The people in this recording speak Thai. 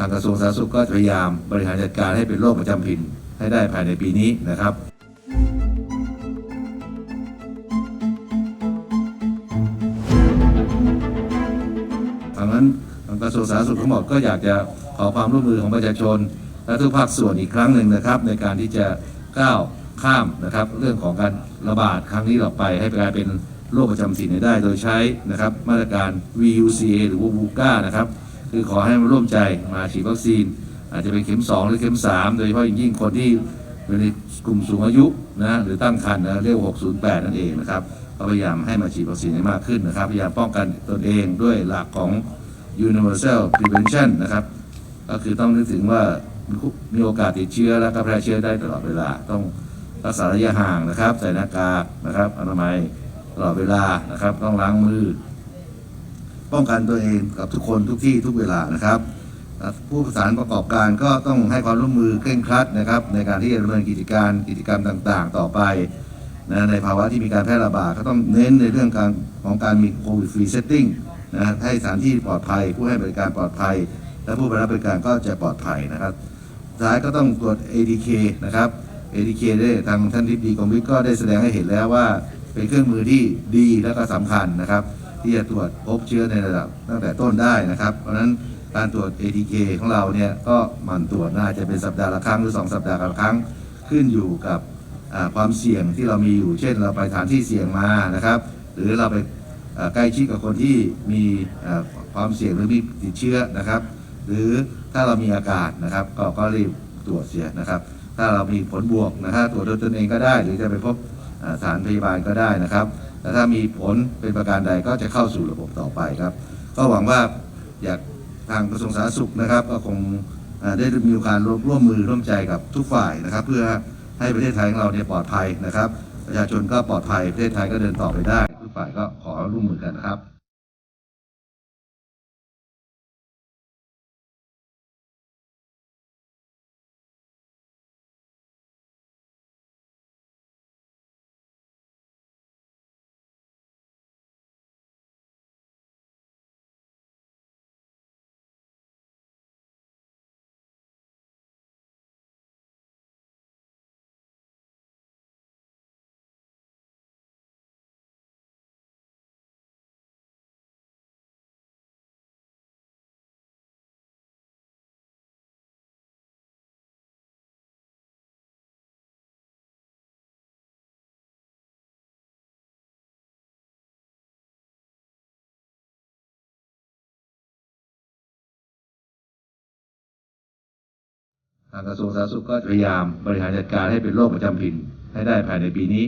ทางกระทรวงสาธารณสุขก็พยายามบริหารจัดการให้เป็นโรคประจำถิ่นให้ได้ภายในปีนี้นะครับทางนั้นทางกระทรวงสาธารณสุขทั้งหมดก็อยากจะขอความร่วมมือของประชาชน และทุกภาคส่วนอีกครั้งหนึ่งนะครับ ในการที่จะก้าวข้ามนะครับ เรื่องของการระบาดครั้งนี้ออกไปให้กลายเป็นโรคประจำถิ่นได้ โดยใช้นะครับมาตรการ VUCA หรือว่า VUCA นะครับ คือขอให้มาร่วมใจมาฉีดวัคซีน อาจจะเป็นเข็ม 2 หรือเข็ม 3 โดยเฉพาะยิ่งคนที่เป็นในกลุ่มสูงอายุนะหรือตั้งครรภ์นะเรียก 608 นั่นเองนะครับพยายามให้มาฉีดวัคซีนให้มากขึ้นนะครับพยายามป้องกันตนเองด้วยหลักของ universal prevention นะครับ ก็คือต้องนึกถึงว่ามีโอกาสติดเชื้อและก็แพร่เชื้อได้ตลอดเวลา ต้องรักษาระยะห่างนะครับ ใส่หน้ากากนะครับอนามัยตลอดเวลานะครับ ต้องล้างมือ ป้องกันตัวเองกับทุกคนทุกที่ทุกเวลานะครับผู้ประสานประกอบการก็ต้องให้ความร่วมมือเคร่งครัดนะครับ ในการที่จะดำเนินกิจการกิจกรรมต่าง ๆ ต่อไปนะในภาวะที่มีการแพร่ระบาดก็ต้องเน้นในเรื่องการของการมีโควิดฟรีเซตติ้งนะให้สถานที่ปลอดภัย ผู้ให้บริการปลอดภัย และผู้รับบริการก็จะปลอดภัยนะครับท้ายก็ต้องตรวจ ADK นะครับ ADK ได้ทางท่านทิบดีกรมวิทย์ก็ได้แสดงให้เห็นแล้วว่า เป็นเครื่องมือที่ดีและก็สำคัญนะครับ ที่จะตรวจพบเชื้อในระดับตั้งแต่ต้นได้นะครับ เพราะฉะนั้นการตรวจ ATK ของเราเนี่ยก็หมั่นตรวจน่าจะเป็นสัปดาห์ละครั้งหรือ 2 สัปดาห์ละครั้งขึ้นอยู่กับความเสี่ยงที่เรามีอยู่ เช่น เราไปสถานที่เสี่ยงมานะครับ หรือเราไปใกล้ชิดกับคนที่มีความเสี่ยงหรือมีติดเชื้อนะครับ หรือถ้าเรามีอาการนะครับ ก็ก็รีบตรวจเสียนะครับ ถ้าเรามีผลบวกนะครับตรวจด้วยตนเองก็ได้ หรือจะไปพบสถานพยาบาลก็ได้นะครับ แต่ถ้ามีผลเป็นประการใดก็จะเข้าสู่ระบบต่อไปครับ ก็หวังว่าอยากทางกระทรวงสาธารณสุขนะครับ ก็คงได้มีการร่วมร่วมมือร่วมใจกับทุกฝ่ายนะครับ เพื่อให้ประเทศไทยของเราเนี่ยปลอดภัยนะครับ ประชาชนก็ปลอดภัยประเทศไทยก็เดินต่อไปได้ ทุกฝ่ายก็ขอร่วมมือกันนะครับ ทางกระทรวงสาธารณสุขก็พยายามบริหารจัดการให้เป็นโรคประจำถิ่นให้ได้ภายในปีนี้